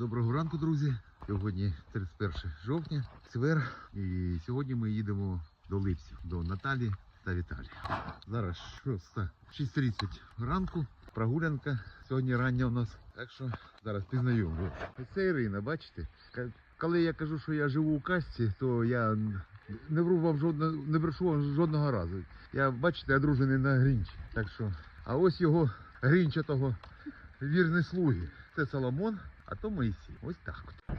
Доброго ранку, друзі. Сьогодні 31 жовтня, четвер. І сьогодні ми їдемо до Липців, до Наталі та Віталія. Зараз 6, 6.30 ранку. Прогулянка сьогодні рання у нас. Так що зараз пізнаю. Це Ірина, бачите? Коли я кажу, що я живу у касті, то я не вру вам жодного, не брешу вам жодного разу. Я бачите, одружений на Грінчі. Так що, а ось його Грінчатого вірні слуги. Це Соломон, а то Моїсій. Ось так от.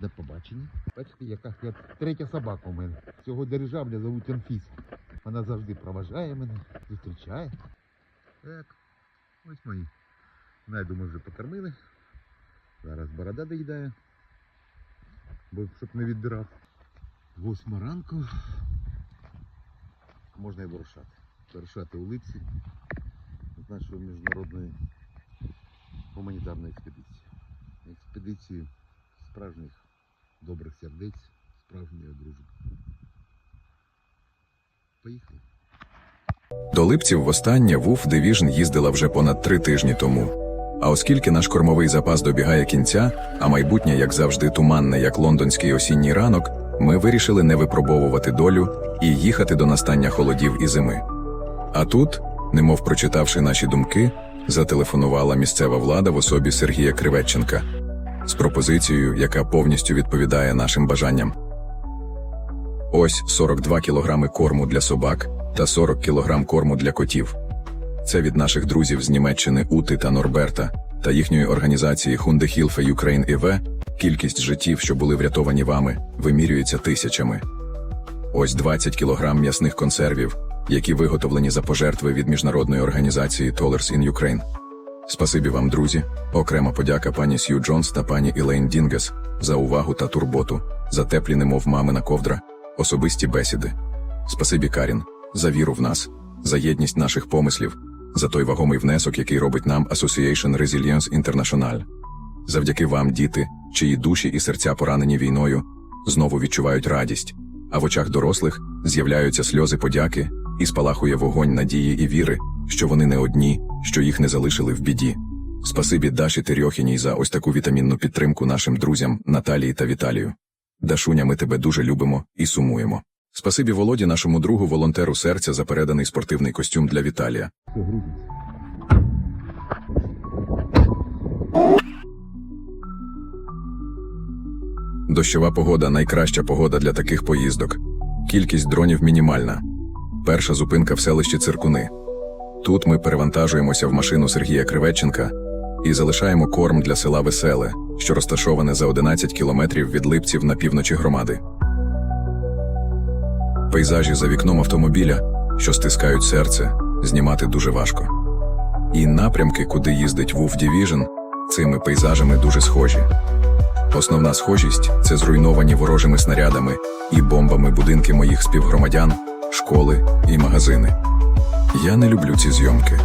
До побачення. Бачите, яка я третя собака у мене. Цього дирижабля зовуть Анфіс. Вона завжди проважає мене, зустрічає. Так, ось мої. Найду ми вже покормили. Зараз борода доїдає. Бо щоб не віддирав. Восьма ранку. Можна і вирушати. Вирушати у Липці з нашої міжнародної гуманітарної експедиції. Експедиції справжніх добрих сердець, справжньої дружби. Поїхали. До Липців востаннє ВУФ Division їздила вже понад три тижні тому. А оскільки наш кормовий запас добігає кінця, а майбутнє, як завжди, туманне, як лондонський осінній ранок, ми вирішили не випробовувати долю і їхати до настання холодів і зими. А тут, немов прочитавши наші думки, зателефонувала місцева влада в особі Сергія Кривеченка з пропозицією, яка повністю відповідає нашим бажанням. Ось 42 кілограми корму для собак та 40 кілограм корму для котів. Це від наших друзів з Німеччини Ути та Норберта та їхньої організації Хундехілфе Ukraine ІВ кількість життів, що були врятовані вами, вимірюється тисячами. Ось 20 кілограм м'ясних консервів, які виготовлені за пожертви від міжнародної організації Tollers in Ukraine. Спасибі вам, друзі. Окрема подяка пані Сью Джонс та пані Ілейн Дінгес за увагу та турботу, за теплі немов мамина ковдра, особисті бесіди. Спасибі Карін за віру в нас, за єдність наших помислів, за той вагомий внесок, який робить нам Association Resilience International. Завдяки вам, діти, чиї душі і серця поранені війною, знову відчувають радість, а в очах дорослих з'являються сльози подяки і спалахує вогонь надії і віри, що вони не одні, що їх не залишили в біді. Спасибі Даші Терьохіній за ось таку вітамінну підтримку нашим друзям Наталії та Віталію. Дашуня, ми тебе дуже любимо і сумуємо. Спасибі Володі, нашому другу волонтеру серця за переданий спортивний костюм для Віталія. Дощова погода найкраща погода для таких поїздок. Кількість дронів мінімальна. Перша зупинка в селищі Циркуни. Тут ми перевантажуємося в машину Сергія Кривеченка і залишаємо корм для села Веселе, що розташоване за 11 кілометрів від Липців на півночі громади. Пейзажі за вікном автомобіля, що стискають серце, знімати дуже важко. І напрямки, куди їздить Вуф Division, цими пейзажами дуже схожі. Основна схожість це зруйновані ворожими снарядами і бомбами будинки моїх співгромадян, школи і магазини. Я не люблю ці зйомки.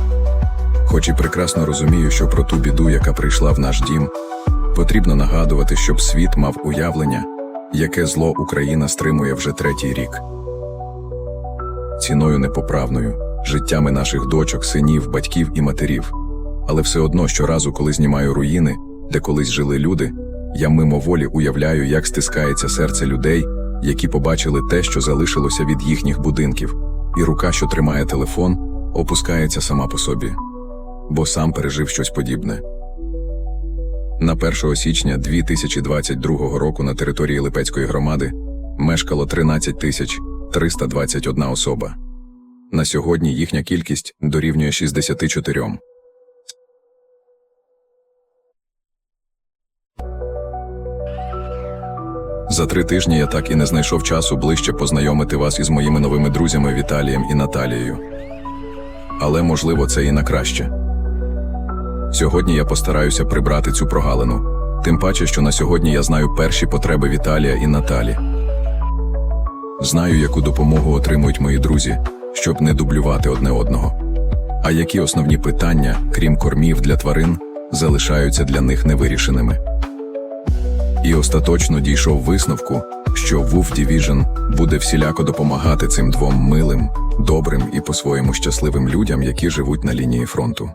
Хоч і прекрасно розумію, що про ту біду, яка прийшла в наш дім, потрібно нагадувати, щоб світ мав уявлення, яке зло Україна стримує вже третій рік. Ціною непоправною, життями наших дочок, синів, батьків і матерів. Але все одно щоразу, коли знімаю руїни, де колись жили люди, я мимоволі уявляю, як стискається серце людей, які побачили те, що залишилося від їхніх будинків, і рука, що тримає телефон, опускається сама по собі, бо сам пережив щось подібне. На 1 січня 2022 року на території Липецької громади мешкало 13 тисяч 321 особа. На сьогодні їхня кількість дорівнює 64. За три тижні я так і не знайшов часу ближче познайомити вас із моїми новими друзями Віталієм і Наталією. Але, можливо, це і на краще. Сьогодні я постараюся прибрати цю прогалину, тим паче, що на сьогодні я знаю перші потреби Віталія і Наталі. Знаю, яку допомогу отримують мої друзі, щоб не дублювати одне одного. А які основні питання, крім кормів для тварин, залишаються для них невирішеними. І остаточно дійшов висновку, що Wolf Division буде всіляко допомагати цим двом милим, добрим і по-своєму щасливим людям, які живуть на лінії фронту.